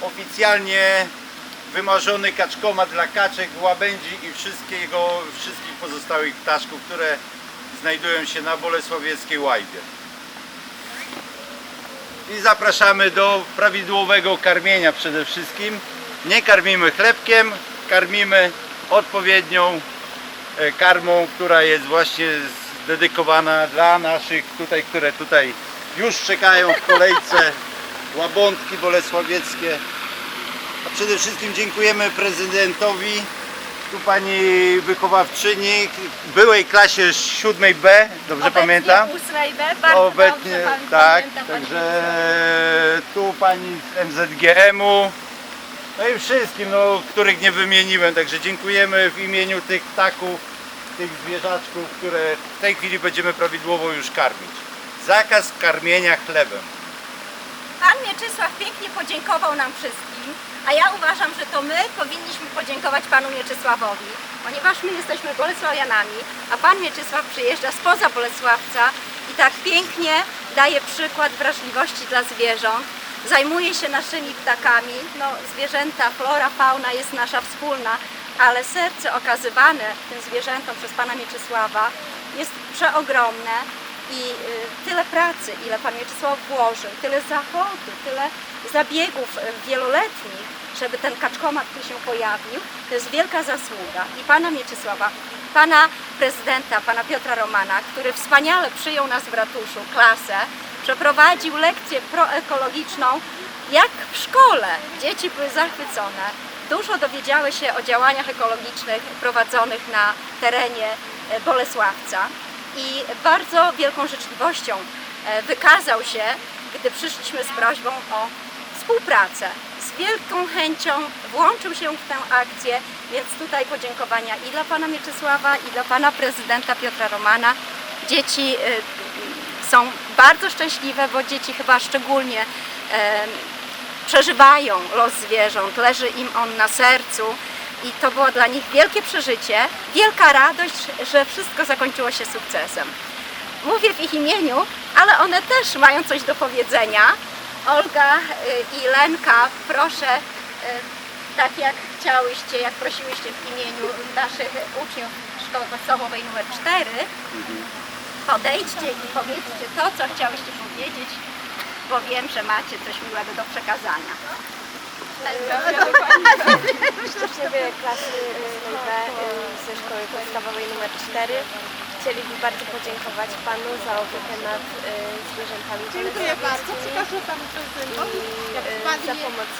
Oficjalnie wymarzony kaczkomat dla kaczek, łabędzi i wszystkiego, wszystkich pozostałych ptaszków, które znajdują się na Bolesławieckiej łajbie. I zapraszamy do prawidłowego karmienia przede wszystkim. Nie karmimy chlebkiem, karmimy odpowiednią e, karmą, która jest właśnie dedykowana dla naszych tutaj, które tutaj już czekają w kolejce łabądki bolesławieckie. A przede wszystkim dziękujemy prezydentowi, tu pani wychowawczyni, byłej klasie 7B, dobrze pamiętam? ósmej B, bardzo Obecnie dobrze tak, pamięta, pani także tu pani z MZGM-u, no i wszystkim, no, których nie wymieniłem, także dziękujemy w imieniu tych ptaków, tych zwierzaczków, które w tej chwili będziemy prawidłowo już karmić. Zakaz karmienia chlebem. Pan Mieczysław pięknie podziękował nam wszystkim, a ja uważam, że to my powinniśmy podziękować panu Mieczysławowi, ponieważ my jesteśmy Bolesławianami, a pan Mieczysław przyjeżdża spoza Bolesławca i tak pięknie daje przykład wrażliwości dla zwierząt, zajmuje się naszymi ptakami, no zwierzęta, flora, fauna jest nasza wspólna, ale serce okazywane tym zwierzętom przez pana Mieczysława jest przeogromne i y, pracy, ile Pan Mieczysław włożył, tyle zachodu, tyle zabiegów y, wieloletnich, żeby ten kaczkomat tu się pojawił, to jest wielka zasługa i Pana Mieczysława, Pana Prezydenta, Pana Piotra Romana, który wspaniale przyjął nas w ratuszu, klasę, przeprowadził lekcję proekologiczną, jak w szkole. Dzieci były zachwycone, dużo dowiedziały się o działaniach ekologicznych prowadzonych na terenie e, Bolesławca. I bardzo wielką życzliwością e, wykazał się, gdy przyszliśmy z prośbą o współpracę. Z wielką chęcią włączył się w tę akcję, więc tutaj podziękowania i dla pana Mieczysława, i dla pana prezydenta Piotra Romana. Dzieci e, są bardzo szczęśliwe, bo dzieci chyba szczególnie e, przeżywają los zwierząt, leży im on na sercu i to było dla nich wielkie przeżycie, wielka radość, że wszystko zakończyło się sukcesem. Mówię w ich imieniu, ale one też mają coś do powiedzenia. Olga y, i Lenka, proszę, y, tak jak chciałyście, jak prosiłyście w imieniu naszych uczniów Szkoły Podstawowej numer 4, podejdźcie i powiedzcie to, co chciałyście powiedzieć, bo wiem, że macie coś miłego do przekazania. Uczniowie klasy 8B ze szkoły podstawowej nr 4 chcieliby bardzo podziękować Panu za opiekę nad y, zwierzętami. Dziękuję bardzo. Przekażę Panu prezydentowi. I, y, za pomoc